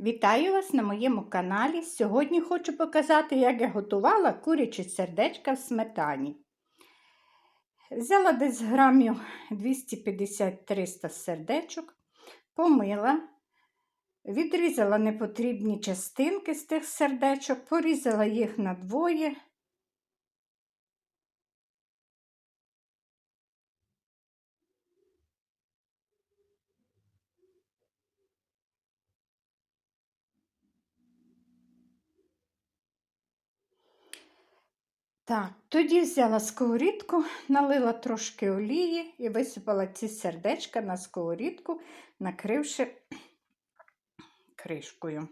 Вітаю вас на моєму каналі. Сьогодні хочу показати, як я готувала курячі сердечка в сметані. Взяла десь грамів 250-300 сердечок, помила, відрізала непотрібні частинки з тих сердечок, порізала їх на двоє. Так, тоді взяла сковорідку, налила трошки олії і висипала ці сердечка на сковорідку, накривши кришкою.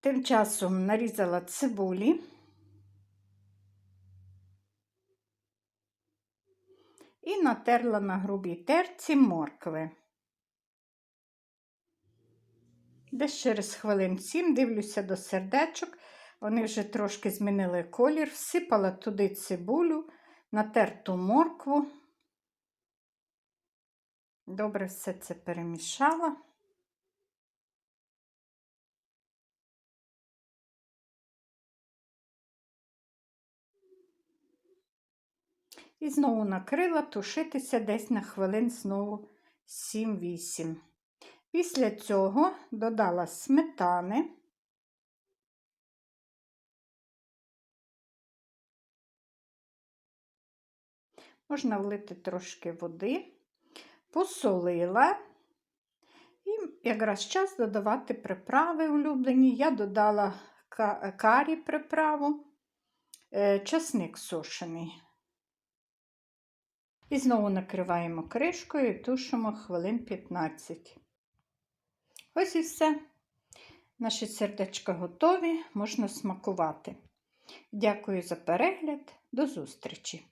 Тим часом нарізала цибулі і натерла на грубій терці моркви. Десь через хвилин сім дивлюся до сердечок. Вони вже трошки змінили колір, всипала туди цибулю, натерту моркву. Добре все це перемішала. І знову накрила тушитися десь на хвилин знову 7-8. Після цього додала сметани. Можна влити трошки води, посолила і якраз час додавати приправи улюблені. Я додала карі приправу, е, часник сушений. І знову накриваємо кришкою і тушимо хвилин 15. Ось і все. Наші сердечка готові, можна смакувати. Дякую за перегляд, до зустрічі!